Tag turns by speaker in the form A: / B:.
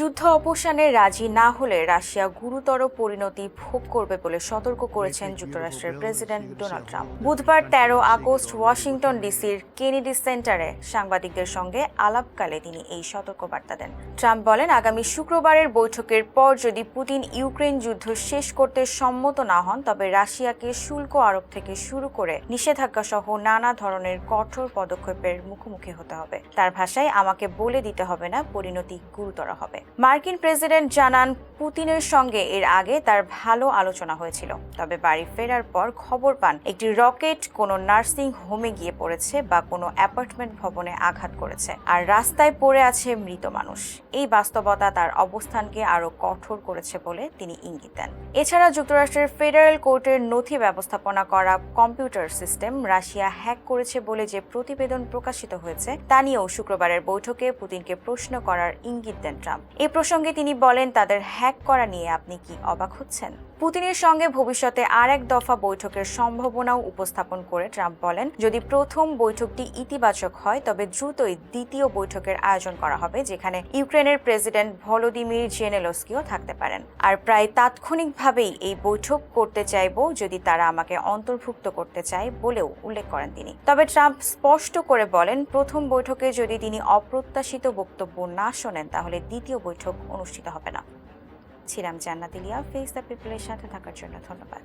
A: যুদ্ধ অবসানে রাজি না হলে রাশিয়া গুরুতর পরিণতি ভোগ করবে বলে সতর্ক করেছেন যুক্তরাষ্ট্রের প্রেসিডেন্ট ডোনাল্ড ট্রাম্প। বুধবার তেরো আগস্ট ওয়াশিংটন ডিসির কেনেডি সেন্টারে সাংবাদিকদের সঙ্গে আলাপকালে তিনি এই সতর্কবার্তা দেন। ট্রাম্প বলেন, আগামী শুক্রবারের বৈঠকের পর যদি পুতিন ইউক্রেন যুদ্ধ শেষ করতে সম্মত না হন, তবে রাশিয়াকে শুল্ক আরোপ থেকে শুরু করে নিষেধাজ্ঞা সহ নানা ধরনের কঠোর পদক্ষেপের মুখোমুখি হতে হবে। তার ভাষায়, আমাকে বলে দিতে হবে না, পরিণতি গুরুতর হবে। মার্কিন প্রেসিডেন্ট জানান পুতিনের সঙ্গে এর আগে তার ভালো আলোচনা হয়েছিল। তবে বাড়ি ফেরার পর খবর পান, একটি রকেট কোনো নার্সিং হোমে গিয়ে পড়েছে বা কোনো অ্যাপার্টমেন্ট ভবনে আঘাত করেছে আর রাস্তায় পড়ে আছে মৃত মানুষ। এই বাস্তবতা তার অবস্থানকে আরও কঠোর করেছে বলে তিনি ইঙ্গিত দেন। এছাড়া যুক্তরাষ্ট্রের ফেডারেল কোর্টের নথি ব্যবস্থাপনা করা কম্পিউটার সিস্টেম রাশিয়া হ্যাক করেছে বলে যে প্রতিবেদন প্রকাশিত হয়েছে, তা নিয়েও শুক্রবারের বৈঠকে পুতিনকে প্রশ্ন করার ইঙ্গিত দেন ট্রাম্প। এ প্রসঙ্গে তিনি বলেন তাদের হ্যাক করা নিয়ে আপনি কি অবাক হচ্ছেন? পুতিনের সঙ্গে ভবিষ্যতে আর এক দফা বৈঠকের সম্ভাবনাও উপস্থাপন করে ট্রাম্প বলেন, যদি প্রথম বৈঠকটি ইতিবাচক হয়, তবে দ্রুতই দ্বিতীয় বৈঠকের আয়োজন করা হবে, যেখানে ইউক্রেনের প্রেসিডেন্ট ভলোদিমির জেনেলস্কিও থাকতে পারেন। আর প্রায় তাৎক্ষণিকভাবেই এই বৈঠক করতে চাইব যদি তারা আমাকে অন্তর্ভুক্ত করতে চায় বলেও উল্লেখ করেন তিনি। তবে ট্রাম্প স্পষ্ট করে বলেন, প্রথম বৈঠকে যদি তিনি অপ্রত্যাশিত বক্তব্য না শোনেন, তাহলে দ্বিতীয় বৈঠক অনুষ্ঠিত হবে না। ছিলাম জান্নাত ইলিয়া ফেস দ্য পিপলের সাথে থাকার জন্য ধন্যবাদ।